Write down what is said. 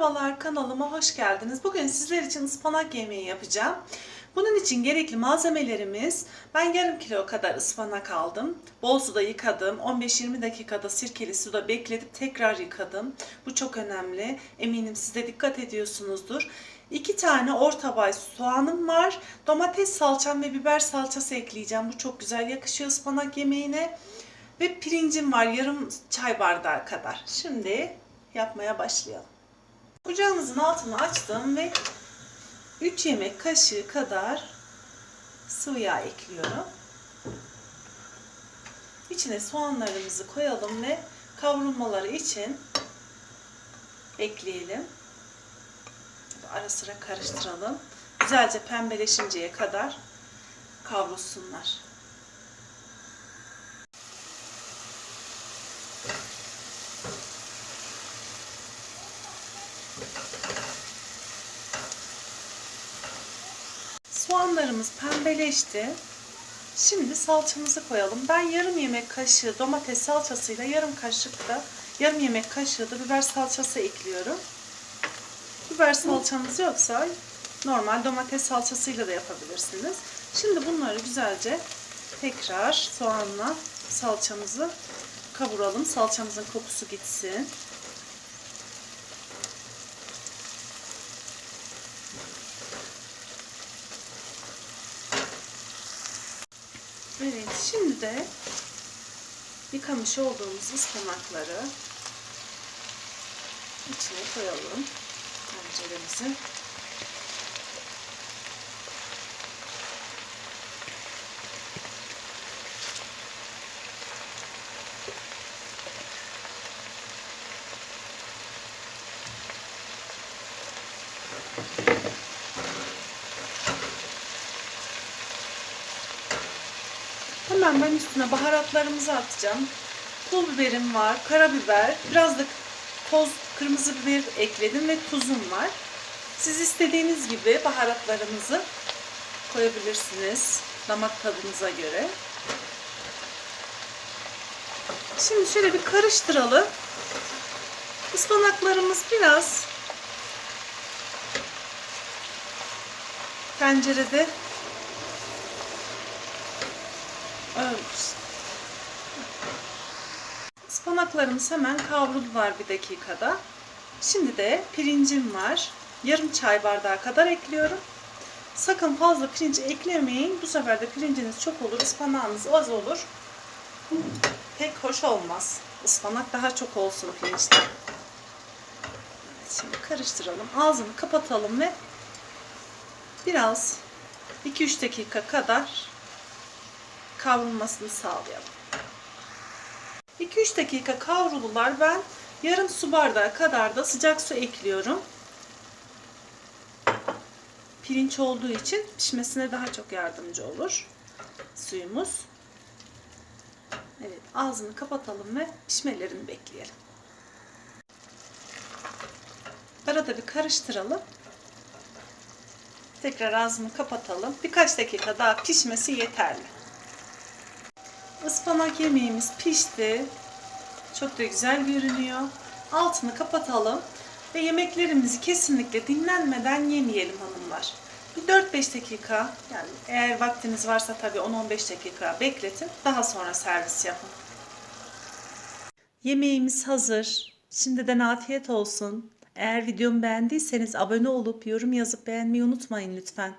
Merhabalar kanalıma hoş geldiniz. Bugün sizler için ıspanak yemeği yapacağım. Bunun için gerekli malzemelerimiz ben yarım kilo kadar ıspanak aldım. Bol suda yıkadım. 15-20 dakikada sirkeli suda bekletip tekrar yıkadım. Bu çok önemli. Eminim siz de dikkat ediyorsunuzdur. 2 tane orta boy soğanım var. Domates salçam ve biber salçası ekleyeceğim. Bu çok güzel yakışıyor ıspanak yemeğine. Ve pirincim var yarım çay bardağı kadar. Şimdi yapmaya başlayalım. Ocağımızın altını açtım ve 3 yemek kaşığı kadar sıvı yağ ekliyorum. İçine soğanlarımızı koyalım ve kavrulmaları için ekleyelim. Ara sıra karıştıralım. Güzelce pembeleşinceye kadar kavrulsunlar. Soğanlarımız pembeleşti. Şimdi salçamızı koyalım. Ben yarım yemek kaşığı domates salçasıyla yarım kaşık da yarım yemek kaşığı da biber salçası ekliyorum. Biber salçanız yoksa normal domates salçasıyla da yapabilirsiniz. Şimdi bunları güzelce tekrar soğanla salçamızı kavuralım. Salçamızın kokusu gitsin. Evet, şimdi de yıkamış olduğumuz ıspanakları içine koyalım tenceremizi. Hemen ben üstüne baharatlarımızı atacağım. Pul biberim var, karabiber, biraz da toz kırmızı biber ekledim ve tuzum var. Siz istediğiniz gibi baharatlarınızı koyabilirsiniz damak tadınıza göre. Şimdi şöyle bir karıştıralım. Ispanaklarımız biraz tencerede ölmüş. Ispanaklarımız hemen kavruldular bir dakikada. Şimdi de pirincim var. Yarım çay bardağı kadar ekliyorum. Sakın fazla pirinç eklemeyin. Bu sefer de pirinciniz çok olur, ıspanağınız az olur. Pek hoş olmaz. Ispanak daha çok olsun pirinçten. Şimdi karıştıralım. Ağzını kapatalım ve biraz 2-3 dakika kadar kavrulmasını sağlayalım. 2-3 dakika kavrulular. Ben yarım su bardağı kadar da sıcak su ekliyorum. Pirinç olduğu için pişmesine daha çok yardımcı olur suyumuz. Evet, ağzını kapatalım ve pişmelerini bekleyelim. Arada bir karıştıralım. Tekrar ağzını kapatalım. Birkaç dakika daha pişmesi yeterli. Ispanak yemeğimiz pişti. Çok da güzel görünüyor. Altını kapatalım ve yemeklerimizi kesinlikle dinlenmeden yemeyelim hanımlar. Bir 4-5 dakika yani eğer vaktiniz varsa tabii 10-15 dakika bekletin. Daha sonra servis yapın. Yemeğimiz hazır. Şimdiden afiyet olsun. Eğer videomu beğendiyseniz abone olup yorum yazıp beğenmeyi unutmayın lütfen.